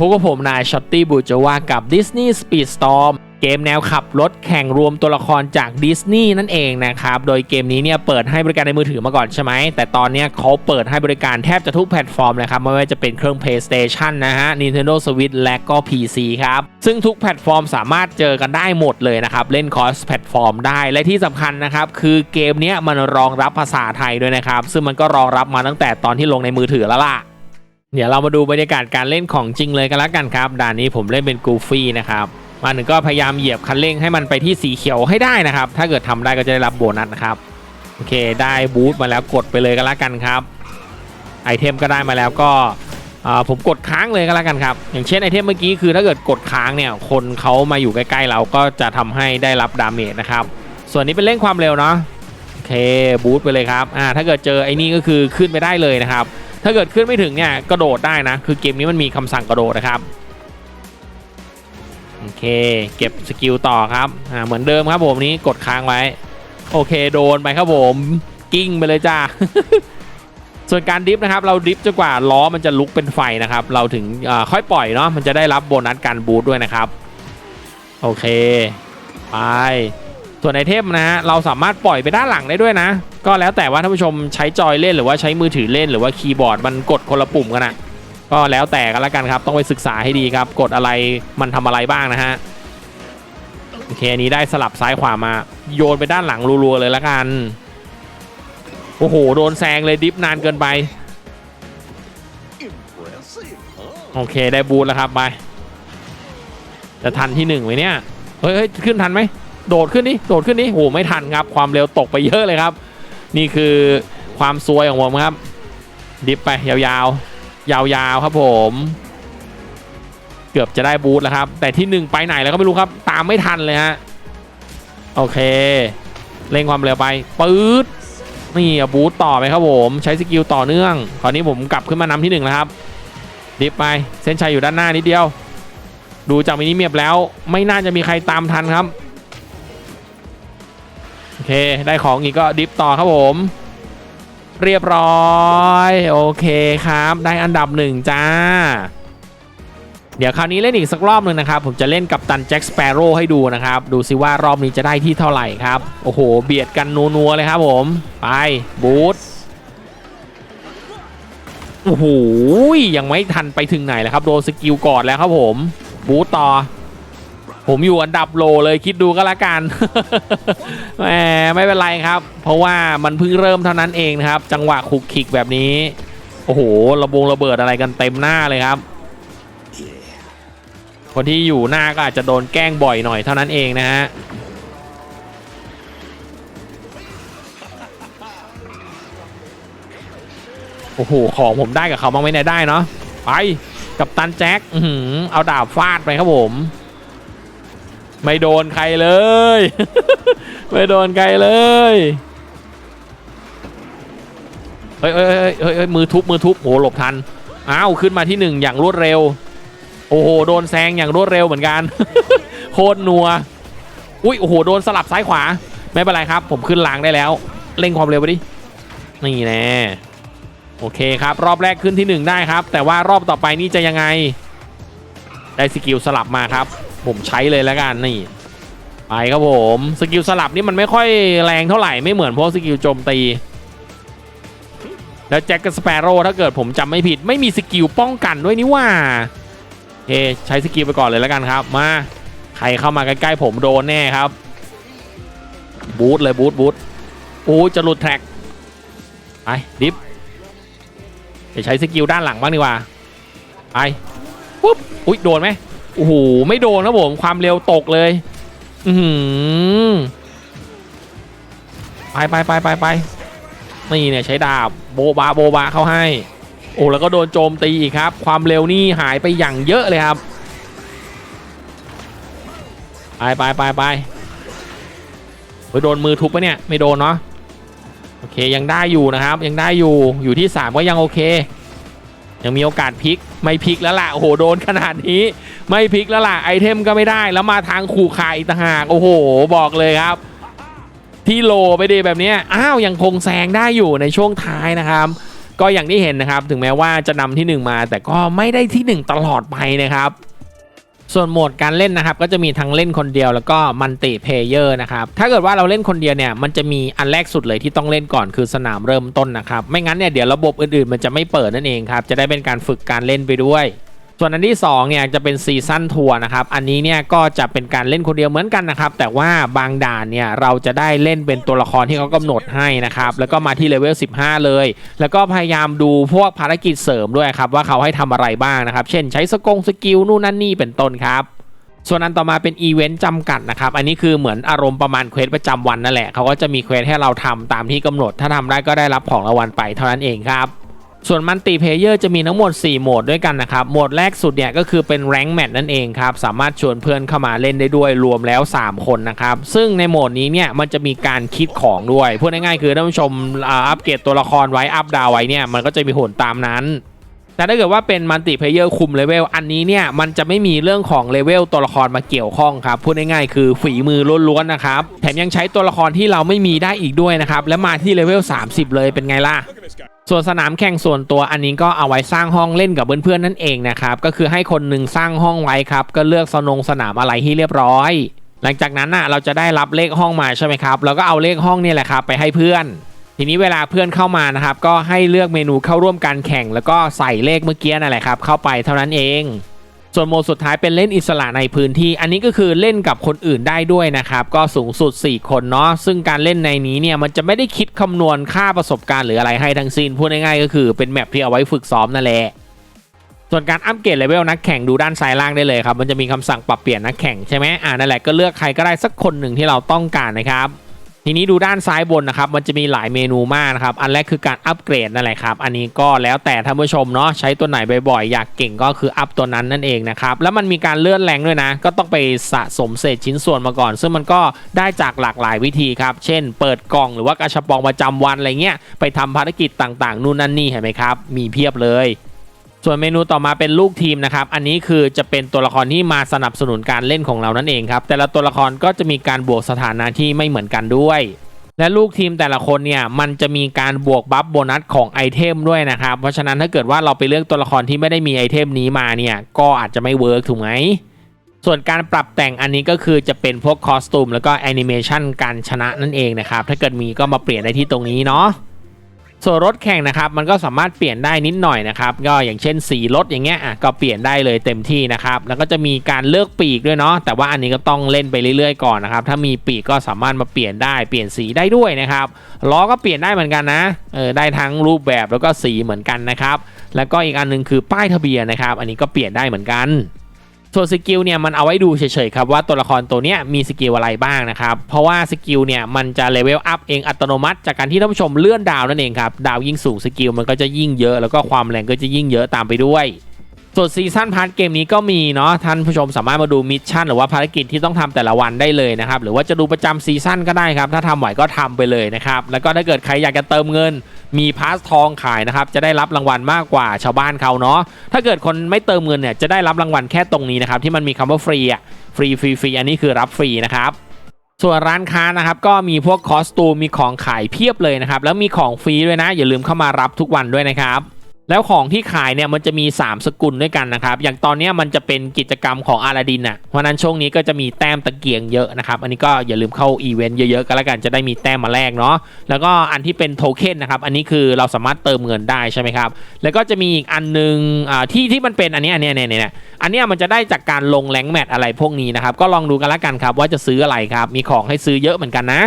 พบกับผมนายช็อตตี้บูจว่ากับ Disney Speedstorm เกมแนวขับรถแข่งรวมตัวละครจากดิสนีย์นั่นเองนะครับ โดยเกมนี้เนี่ยเปิดให้บริการในมือถือมาก่อนใช่ไหม แต่ตอนนี้เขาเปิดให้บริการแทบจะทุกแพลตฟอร์มเลยครับ ไม่ว่าจะเป็นเครื่อง PlayStation นะฮะ Nintendo Switch และก็ PC ครับ ซึ่งทุกแพลตฟอร์มสามารถเจอกันได้หมดเลยนะครับ เล่นคอสแพลตฟอร์มได้ และที่สำคัญนะครับ คือเกมนี้มันรองรับภาษาไทยด้วยนะครับ ซึ่งมันก็รองรับมาตั้งแต่ตอนที่ลงในมือถือแล้วล่ะ เดี๋ยวเรามาดูบรรยากาศการเล่นของจริงเลยกันล้วกันครับด่านนี้ผมเล่นเป็นกูฟี่นะครับมาถึงก็พยายามเหยียบคันเร่งให้มันไปที่สีเขียวให้ได้นะครับ ถ้าเกิดทำได้ก็จะได้รับโบนัสนะครับโอเค ได้บูทมาแล้วกดไปเลยกันล้วกันครับไอเทมก็ได้มาแล้วก็อ่าผมกดค้างเลยก็แล้วกันครับ อย่างเช่นไอเทมเมื่อกี้คือถ้าเกิดกดค้างเนี่ยคนเขามาอยู่ใกล้ๆเราก็จะทำให้ได้รับดาเมจนะครับ ส่วนนี้เป็นเร่งความเร็วเนาะโอเคบูทไปเลยครับอ่าถ้าเกิดเจอไอ้นี่ก็คือขึ้นไปได้เลยนะครับ ถ้าเกิดขึ้นไม่ถึงเนี่ยกระโดดได้นะ คือเกมนี้มันมีคำสั่งกระโดดนะครับโอเค เก็บสกิลต่อครับอ่าเหมือนเดิมครับผมนี้กดค้างไว้ โอเคโดนไปครับผมกิ้งไปเลยจ้าส่วนการดริฟต์นะครับเราดริฟต์จนกว่าล้อมันจะลุกเป็นไฟนะครับ เราถึงค่อยปล่อยเนาะมันจะได้รับโบนัสการบูทด้วยนะครับ โอเค ไป ส่วนไอเทมนะฮะเราสามารถปล่อยไปด้านหลังได้ด้วยนะ ก็แล้วแต่ว่าท่านผู้ชมใช้จอยเล่นหรือว่าใช้มือถือเล่นหรือว่าคีย์บอร์ดมันกดคนละปุ่มกันนะก็แล้วแต่กันล้วกันครับ ต้องไปศึกษาให้ดีครับ กดอะไรมันทำอะไรบ้างนะฮะโอเคอันนี้ได้สลับซ้ายขวามา โยนไปด้านหลังรัวๆเลยละกันโอ้โหโดนแซงเลยดิฟนานเกินไปโอเคได้บูทแล้วครับไปจะทันที่หนึ่งไหมเนี้ยเฮ้ยขึ้นทันไหม โดดขึ้นนี่โดดขึ้นนี่โอ้โหไม่ทันครับ ความเร็วตกไปเยอะเลยครับ นี่คือความซวยของผมครับ ดิฟไปยาวๆ ยาวๆครับผม เกือบจะได้บูทแล้วครับ แต่ที่หนึ่งไปไหนแล้วก็ไม่รู้ครับ ตามไม่ทันเลยฮะโอเคเร่งความเร็วไปปื๊ดนี่อะบูทต่อไปครับผมใช้สกิลต่อเนื่องตอนนี้ผมกลับขึ้นมานำที่หนึ่งแล้วครับดิฟไปเส้นชัยอยู่ด้านหน้านิดเดียว ดูจากมินิเมียบแล้ว ไม่น่าจะมีใครตามทันครับ เค ได้ของอีกก็ดิฟต่อครับผม เรียบร้อย โอเคครับ ได้อันดับหนึ่งจ้า เดี๋ยวคราวนี้เล่นอีกสักรอบหนึ่งนะครับ ผมจะเล่นกับตันแจ็คสเปโร่ให้ดูนะครับ ดูซิว่ารอบนี้จะได้ที่เท่าไหร่ครับ โอ้โห เบียดกันนัวๆเลยครับผม ไปบูทโอ้โหยังไม่ทันไปถึงไหนเลยครับ โดนสกิลก่อนแล้วครับผม บูทต่อ ผมอยู่อันดับโลเลยคิดดูก็แล้วกัน แหมไม่เป็นไรครับ เพราะว่ามันเพิ่งเริ่มเท่านั้นเองนะครับ จังหวะขุกขิกแบบนี้ โอ้โห ระบงระเบิดอะไรกันเต็มหน้าเลยครับ คนที่อยู่หน้าก็อาจจะโดนแกล้งบ่อยหน่อยเท่านั้นเองนะฮะโอ้โห ของผมได้กับเขาบ้างไหมเนี่ยได้เนาะไปกับตันแจ็คเอาดาบฟาดไปครับผม ไม่โดนใครเลย ไม่โดนใครเลยเฮ้ยเฮ้ยเฮ้ยเฮ้ยมือทุบมือทุบโอ้โหหลบทันอ้าวขึ้นมาที่หนึ่งอย่างรวดเร็ว โอ้โหโดนแซงอย่างรวดเร็วเหมือนกันโคตรนัวอุ้ยโอ้โหโดนสลับซ้ายขวา ไม่เป็นไรครับ ผมขึ้นหลังได้แล้วเร่งความเร็วไปดินี่แน่โอเคครับ รอบแรกขึ้นที่หนึ่งได้ครับ แต่ว่ารอบต่อไปนี่จะยังไง ได้สกิลสลับมาครับ ผมใช้เลยแล้วกันนี่ไปครับผมสกิลสลับนี่มันไม่ค่อยแรงเท่าไหร่ไม่เหมือนพวกสกิลโจมตี แล้วแจ็คกับสเปโร่ถ้าเกิดผมจำไม่ผิด ไม่มีสกิลป้องกันด้วยนี่ว่าโอเคใช้สกิลไปก่อนเลยแล้วกันครับ มาใครเข้ามาใกล้ๆผมโดนแน่ครับบูทเลยบูทบูทโอ้จะหลุดแทร็กไปดิฟจะใช้สกิลด้านหลังบ้างดีกว่าไปปุ๊บอุ้ยโดนไหม โอ้โหไม่โดนครับผมความเร็วตกเลย อือหือไปไปไปไปไปนี่เนี่ยใช้ดาบโบบาโบบาเข้าให้ โอ้แล้วก็โดนโจมตีอีกครับ ความเร็วนี่หายไปอย่างเยอะเลยครับ ไปไปไปไปเฮ้ยโดนมือทุบปะเนี่ยไม่โดนเนาะโอเคยังได้อยู่นะครับ ยังได้อยู่อยู่ที่ 3 ก็ยังโอเค ยังมีโอกาสพลิกไม่พลิกแล้วล่ะโอ้โหโดนขนาดนี้ ไม่พลิกแล้วล่ะไอเทมก็ไม่ได้แล้วมาทางขู่ขายต่างหากโอ้โห บอกเลยครับ ที่โลไปดีแบบนี้อ้าวยังคงแซงได้อยู่ในช่วงท้ายนะครับ ก็อย่างที่เห็นนะครับ ถึงแม้ว่าจะนำที่ 1 มา แต่ก็ไม่ได้ที่ 1 ตลอดไปนะครับ ส่วนโหมดการเล่นนะครับก็จะมีทั้งเล่นคนเดียวแล้วก็มัลติเพเยอร์นะครับถ้าเกิดว่าเราเล่นคนเดียวเนี่ยมันจะมีอันแรกสุดเลยที่ต้องเล่นก่อนคือสนามเริ่มต้นนะครับไม่งั้นเนี่ยเดี๋ยวระบบอื่นๆ มันจะไม่เปิดนั่นเองครับจะได้เป็นการฝึกการเล่นไปด้วย ส่วนอันที่2เนี่ยจะเป็นซีซั่นทัวร์นะครับ อันนี้เนี่ยก็จะเป็นการเล่นคนเดียวเหมือนกันนะครับ แต่ว่าบางด่านเนี่ยเราจะได้เล่นเป็นตัวละครที่เขากำหนดให้นะครับ แล้วก็มาที่เลเวล 15 เลย แล้วก็พยายามดูพวกภารกิจเสริมด้วยครับ ว่าเขาให้ทำอะไรบ้างนะครับ เช่นใช้สกงสกิลนู่นนั่นนี่เป็นต้นครับส่วนอันต่อมาเป็นอีเวนต์จำกัดนะครับ อันนี้คือเหมือนอารมณ์ประมาณเควสประจำวันนั่นแหละ เขาก็จะมีเควสให้เราทำตามที่กำหนด ถ้าทำได้ก็ได้รับของรางวัลไปเท่านั้นเองครับ ส่วนมัลติเพเยอร์จะมีทั้งหมด 4 โหมดด้วยกันนะครับ โหมดแรกสุดเนี่ยก็คือเป็นแรงแมทนั่นเองครับ สามารถชวนเพื่อนเข้ามาเล่นได้ด้วยรวมแล้ว 3 คนนะครับ ซึ่งในโหมดนี้เนี่ยมันจะมีการคิดของด้วย พูดง่ายๆคือท่านผู้ชมอัปเกรดตัวละครไว้อัปดาวไว้เนี่ยมันก็จะมีผลตามนั้น แต่ถ้าเกิดว่าเป็นมัลติเพเยอร์คุมเลเวลอันนี้เนี่ยมันจะไม่มีเรื่องของเลเวลตัวละครมาเกี่ยวข้องครับพูดง่ายๆคือฝีมือล้วนๆนะครับแถมยังใช้ตัวละครที่เราไม่มีได้อีกด้วยนะครับและมาที่เลเวล30 เลยเป็นไงล่ะส่วนสนามแข่งส่วนตัวอันนี้ก็เอาไว้สร้างห้องเล่นกับเพื่อนๆนั่นเองนะครับก็คือให้คนหนึ่งสร้างห้องไว้ครับก็เลือกสนงสนามอะไรที่เรียบร้อย หลังจากนั้นน่ะเราจะได้รับเลขห้องมาใช่ไหมครับแล้วก็เอาเลขห้องนี่แหละครับไปให้เพื่อน ทีนี้เวลาเพื่อนเข้ามานะครับ ก็ให้เลือกเมนูเข้าร่วมการแข่ง แล้วก็ใส่เลขเมื่อกี้นั่นแหละครับ เข้าไปเท่านั้นเอง ส่วนโหมดสุดท้ายเป็นเล่นอิสระในพื้นที่ อันนี้ก็คือเล่นกับคนอื่นได้ด้วยนะครับ ก็สูงสุด 4 คนเนาะซึ่งการเล่นในนี้เนี่ยมันจะไม่ได้คิดคำนวณค่าประสบการณ์หรืออะไรให้ทั้งสิ้นพูดง่ายๆก็คือเป็นแมปที่เอาไว้ฝึกซ้อมนั่นแหละส่วนการอัปเกรดเลเวลนักแข่งดูด้านซ้ายล่างได้เลยครับ มันจะมีคำสั่งปรับเปลี่ยนนักแข่งใช่ไหมอ่านั่นแหละก็เลือกใครก็ได้สักคนหนึ่งที่เราต้องการนะครับ ทีนี้ดูด้านซ้ายบนนะครับ มันจะมีหลายเมนูมากนะครับ อันแรกคือการอัปเกรดนั่นแหละครับ อันนี้ก็แล้วแต่ท่านผู้ชมเนาะ ใช้ตัวไหนบ่อยๆ อยากเก่งก็คืออัพตัวนั้นนั่นเองนะครับ แล้วมันมีการเลื่อนแรงด้วยนะ ก็ต้องไปสะสมเศษชิ้นส่วนมาก่อน ซึ่งมันก็ได้จากหลากหลายวิธีครับ เช่น เปิดกล่องหรือว่ากระชับปองประจำวันอะไรเงี้ย ไปทำภารกิจต่างๆ นู่นนั่นนี่เห็นไหมครับ มีเพียบเลย ส่วนเมนูต่อมาเป็นลูกทีมนะครับ อันนี้คือจะเป็นตัวละครที่มาสนับสนุนการเล่นของเรานั่นเองครับ แต่ละตัวละครก็จะมีการบวกสถานะที่ไม่เหมือนกันด้วย และลูกทีมแต่ละคนเนี่ยมันจะมีการบวกบัฟโบนัสของไอเทมด้วยนะครับ เพราะฉะนั้นถ้าเกิดว่าเราไปเลือกตัวละครที่ไม่ได้มีไอเทมนี้มาเนี่ยก็อาจจะไม่เวิร์กถูกไหมส่วนการปรับแต่งอันนี้ก็คือจะเป็นพวกคอสตูมแล้วก็แอนิเมชันการชนะนั่นเองนะครับ ถ้าเกิดมีก็มาเปลี่ยนได้ที่ตรงนี้เนาะ ส่วนรถแข่งนะครับมันก็สามารถเปลี่ยนได้นิดหน่อยนะครับก็อย่างเช่นสีรถอย่างเงี้ยอะก็เปลี่ยนได้เลยเต็มที่นะครับแล้วก็จะมีการเลือกปีกด้วยเนาะแต่ว่าอันนี้ก็ต้องเล่นไปเรื่อยๆก่อนนะครับถ้ามีปีกก็สามารถมาเปลี่ยนได้เปลี่ยนสีได้ด้วยนะครับล้อก็เปลี่ยนได้เหมือนกันนะเออได้ทั้งรูปแบบแล้วก็สีเหมือนกันนะครับแล้วก็อีกอันหนึงคือป้ายทะเบียนนะครับ อันนี้ก็เปลี่ยนได้เหมือนกัน ส่วนสกิลเนี่ยมันเอาไว้ดูเฉยๆครับว่าตัวละครตัวเนี้ยมีสกิลอะไรบ้างนะครับ เพราะว่าสกิลเนี่ยมันจะเลเวลอัพเองอัตโนมัติ จากการที่ท่านผู้ชมเลื่อนดาวนั่นเองครับ ดาวยิ่งสูงสกิลมันก็จะยิ่งเยอะ แล้วก็ความแรงก็จะยิ่งเยอะตามไปด้วย ส่วนซีซั่นพาร์ทเกมนี้ก็มีเนาะท่านผู้ชมสามารถมาดูมิชชั่นหรือว่าภารกิจที่ต้องทำแต่ละวันได้เลยนะครับ หรือว่าจะดูประจำซีซั่นก็ได้ครับ ถ้าทำไหวก็ทำไปเลยนะครับ แล้วก็ถ้าเกิดใครอยากจะเติมเงิน มีพาสทองขายนะครับ จะได้รับรางวัลมากกว่าชาวบ้านเขาเนาะถ้าเกิดคนไม่เติมเงินเนี่ยจะได้รับรางวัลแค่ตรงนี้นะครับที่มันมีคำว่าฟรีอะฟรีฟรีฟรีอันนี้คือรับฟรีนะครับส่วนร้านค้านะครับก็มีพวกคอสตูมมีของขายเพียบเลยนะครับแล้วมีของฟรีด้วยนะ อย่าลืมเข้ามารับทุกวันด้วยนะครับ แล้วของที่ขายเนี่ยมันจะมี 3 สกุลด้วยกันนะครับ อย่างตอนนี้มันจะเป็นกิจกรรมของอาลาดินอะ เพราะนั้นช่วงนี้ก็จะมีแต้มตะเกียงเยอะนะครับ อันนี้ก็อย่าลืมเข้าอีเวนต์เยอะๆก็แล้วกันจะได้มีแต้มมาแลกเนาะ แล้วก็อันที่เป็นโทเค็นนะครับ อันนี้คือเราสามารถเติมเงินได้ใช่ไหมครับ แล้วก็จะมีอีกอันนึงอ่าที่ที่มันเป็นอันนี้อันนี้เนี่ยเนี่ยอันนี้มันจะได้จากการลงแรงแมทอะไรพวกนี้นะครับ ก็ลองดูกันแล้วกันครับว่าจะซื้ออะไรครับ มีของให้ซื้อเยอะเหมือนกันนะ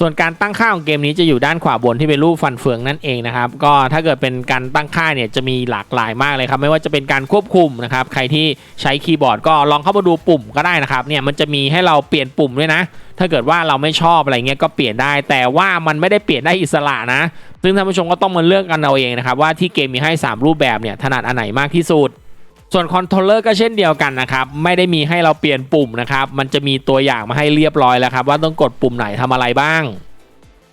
ส่วนการตั้งค่าของเกมนี้จะอยู่ด้านขวาบนที่เป็นรูปฟันเฟืองนั่นเองนะครับ ก็ถ้าเกิดเป็นการตั้งค่าเนี่ยจะมีหลากหลายมากเลยครับ ไม่ว่าจะเป็นการควบคุมนะครับ ใครที่ใช้คีย์บอร์ดก็ลองเข้ามาดูปุ่มก็ได้นะครับ เนี่ยมันจะมีให้เราเปลี่ยนปุ่มด้วยนะ ถ้าเกิดว่าเราไม่ชอบอะไรเงี้ยก็เปลี่ยนได้ แต่ว่ามันไม่ได้เปลี่ยนได้อิสระนะ ซึ่งท่านผู้ชมก็ต้องมาเลือกกันเอาเองนะครับว่าที่เกมมีให้ 3 รูปแบบเนี่ยถนัดอันไหนมากที่สุด ส่วนคอนโทรลเลอร์ก็เช่นเดียวกันนะครับไม่ได้มีให้เราเปลี่ยนปุ่มนะครับมันจะมีตัวอย่างมาให้เรียบร้อยแล้วครับว่าต้องกดปุ่มไหนทำอะไรบ้าง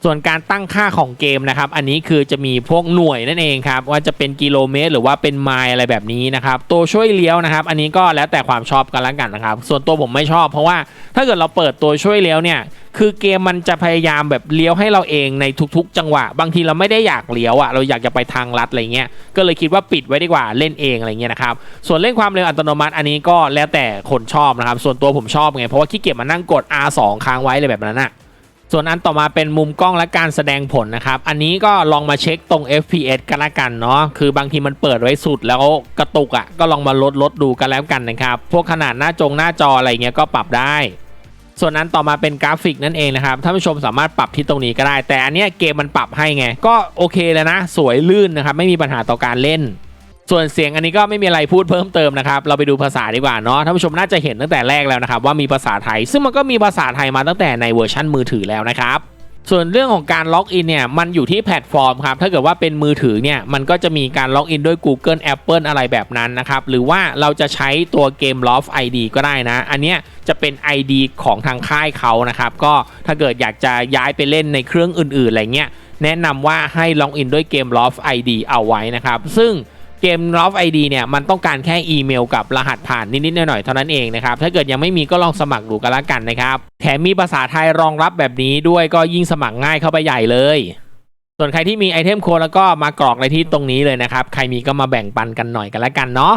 ส่วนการตั้งค่าของเกมนะครับ อันนี้คือจะมีพวกหน่วยนั่นเองครับ ว่าจะเป็นกิโลเมตร หรือว่าเป็นไมล์อะไรแบบนี้นะครับ ตัวช่วยเลี้ยวนะครับ อันนี้ก็แล้วแต่ความชอบกันแล้วกันนะครับ ส่วนตัวผมไม่ชอบ เพราะว่าถ้าเกิดเราเปิดตัวช่วยเลี้ยวเนี่ย คือเกมมันจะพยายามแบบเลี้ยวให้เราเองในทุก ๆ จังหวะ บางทีเราไม่ได้อยากเลี้ยวอะ เราอยากจะไปทางลัดอะไรเงี้ย ก็เลยคิดว่าปิดไว้ดีกว่าเล่นเองอะไรเงี้ยนะครับ ส่วนเล่นความเร็วอัตโนมัติ อันนี้ก็แล้วแต่คนชอบนะครับ ส่วนตัวผมชอบไง เพราะว่าขี้เกียจมานั่งกด R2 ค้างไว้เลยแบบนั้นอะ ส่วนอันต่อมาเป็นมุมกล้องและการแสดงผลนะครับ อันนี้ก็ลองมาเช็คตรง FPS กันละกันเนาะ คือบางทีมันเปิดไว้สุดแล้วกระตุกอะ่ะ ก็ลองมาลดลดดูกันแล้วกันนะครับ พวกขนาดหน้าจงหน้าจออะไรเงี้ยก็ปรับได้ ส่วนนั้นต่อมาเป็นกราฟิกนั่นเองนะครับ ท่านผู้ชมสามารถปรับที่ตรงนี้ก็ได้ แต่อันเนี้ยเกมมันปรับให้ไง ก็โอเคเลยนะ สวยลื่นนะครับ ไม่มีปัญหาต่อการเล่น ส่วนเสียงอันนี้ก็ไม่มีอะไรพูดเพิ่มเติมนะครับ เราไปดูภาษาดีกว่าเนาะท่านผู้ชมน่าจะเห็นตั้งแต่แรกแล้วนะครับว่ามีภาษาไทย ซึ่งมันก็มีภาษาไทยมาตั้งแต่ในเวอร์ชันมือถือแล้วนะครับส่วนเรื่องของการล็อกอินเนี่ยมันอยู่ที่แพลตฟอร์มครับถ้าเกิดว่าเป็นมือถือเนี่ยมันก็จะมีการล็อกอินด้วย Google Apple อะไรแบบนั้นนะครับหรือว่าเราจะใช้ตัวเกม Loft ID ก็ได้นะ อันเนี้ยจะเป็น ID ของทางค่ายเขานะครับก็ถ้าเกิดอยากจะย้ายไปเล่นในเครื่องอื่นๆอะไรเงี้ยแนะนำว่าให้ล็อกอินด้วยเกม Loft ID เอาไว้นะครับซึ่ง เกม l o f ID เนี่ยมันต้องการแค่อีเมลกับรหัสผ่านนิดๆหน่อยๆเท่านั้นเองนะครับถ้าเกิดยังไม่มีก็ลองสมัครดูกันละกันนะครับแถมมีภาษาไทยรองรับแบบนี้ด้วยก็ยิ่งสมัครง่ายเข้าไปใหญ่เลย ส่วนใครที่มีไอเทมโค้ดแล้วก็มากรอกในที่ตรงนี้เลยนะครับใครมีก็มาแบ่งปันกันหน่อยกันละกันเนาะ